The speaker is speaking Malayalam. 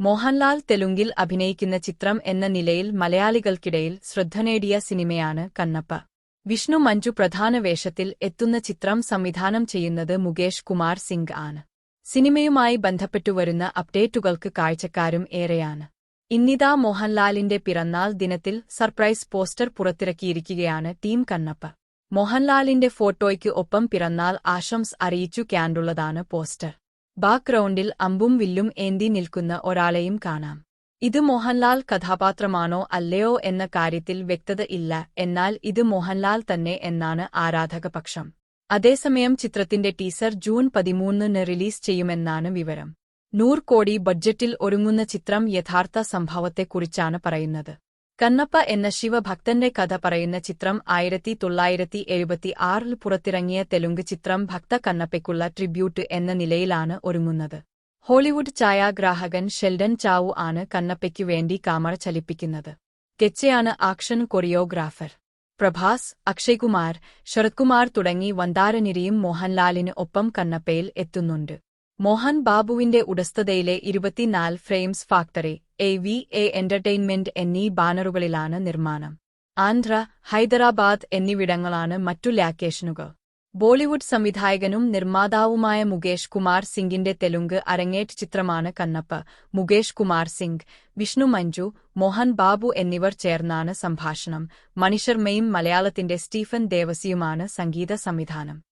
മോഹൻലാൽ തെലുങ്കിൽ അഭിനയിക്കുന്ന ചിത്രം എന്ന നിലയിൽ മലയാളികൾക്കിടയിൽ ശ്രദ്ധ നേടിയ സിനിമയാണ് കണ്ണപ്പ. വിഷ്ണു മഞ്ജു പ്രധാന വേഷത്തിൽ എത്തുന്ന ചിത്രം സംവിധാനം ചെയ്യുന്നത് മുകേഷ് കുമാർ സിംഗ് ആണ്. സിനിമയുമായി ബന്ധപ്പെട്ടുവരുന്ന അപ്ഡേറ്റുകൾക്ക് കാഴ്ചക്കാരും ഏറെയാണ്. ഇന്നിതാ മോഹൻലാലിന്റെ പിറന്നാൾ ദിനത്തിൽ സർപ്രൈസ് പോസ്റ്റർ പുറത്തിറക്കിയിരിക്കുകയാണ് ടീം കണ്ണപ്പ. മോഹൻലാലിന്റെ ഫോട്ടോയ്ക്ക് ഒപ്പം പിറന്നാൾ ആശംസ് അറിയിച്ചു ക്യാൻഡുള്ളതാണ് പോസ്റ്റർ. ബാക്ക്ഗ്രൗണ്ടിൽ അമ്പും വില്ലും ഏന്തി നിൽക്കുന്ന ഒരാളെയും കാണാം. ഇത് മോഹൻലാൽ കഥാപാത്രമാണോ അല്ലയോ എന്ന കാര്യത്തിൽ വ്യക്തത ഇല്ല എന്നാൽ ഇത് മോഹൻലാൽ തന്നെ എന്നാണ് ആരാധകപക്ഷം. അതേസമയം ചിത്രത്തിന്റെ ടീസർ ജൂൺ പതിമൂന്നിന് റിലീസ് ചെയ്യുമെന്നാണ് വിവരം. നൂറ് കോടി ബഡ്ജറ്റിൽ ഒരുങ്ങുന്ന ചിത്രം യഥാർത്ഥ സംഭവത്തെക്കുറിച്ചാണ് പറയുന്നത്. കണ്ണപ്പ എന്ന ശിവഭക്തന്റെ കഥ പറയുന്ന ചിത്രം ആയിരത്തി തൊള്ളായിരത്തി എഴുപത്തി ആറിൽ പുറത്തിറങ്ങിയ തെലുങ്ക് ചിത്രം ഭക്ത കണ്ണപ്പയ്ക്കുള്ള ട്രിബ്യൂട്ട് എന്ന നിലയിലാണ് ഒരുങ്ങുന്നത്. ഹോളിവുഡ് ഛായാഗ്രാഹകൻ ഷെൽഡൻ ചാവു ആണ് കണ്ണപ്പയ്ക്കു വേണ്ടി കാമറ ചലിപ്പിക്കുന്നത്. കെച്ചയാണ് ആക്ഷൻ കൊറിയോഗ്രാഫർ. പ്രഭാസ് അക്ഷയ്കുമാർ ശരത്കുമാർ തുടങ്ങി വന്താരനിരിയും മോഹൻലാലിന് ഒപ്പം കണ്ണപ്പയിൽ എത്തുന്നുണ്ട്. മോഹൻ ബാബുവിന്റെ ഉടസ്ഥതയിലെ ഇരുപത്തിനാല് frames factory A V A entertainment എന്നീ ബാനറുകളിലാണ് നിർമ്മാണം. ആന്ധ്ര ഹൈദരാബാദ് എന്നിവിടങ്ങളാണ് മറ്റു ലാക്കേഷനുകൾ. ബോളിവുഡ് സംവിധായകനും നിർമ്മാതാവുമായ മുകേഷ് കുമാർ സിംഗിന്റെ തെലുങ്ക് അരങ്ങേറ്റ് ചിത്രമാണ് കണ്ണപ്പ. മുകേഷ് കുമാർ സിംഗ് വിഷ്ണു മഞ്ജു മോഹൻ ബാബു എന്നിവർ ചേർന്നാണ് സംഭാഷണം. മണിശർമ്മയും മലയാളത്തിന്റെ സ്റ്റീഫൻ ദേവസിയുമാണ് സംഗീത സംവിധാനം.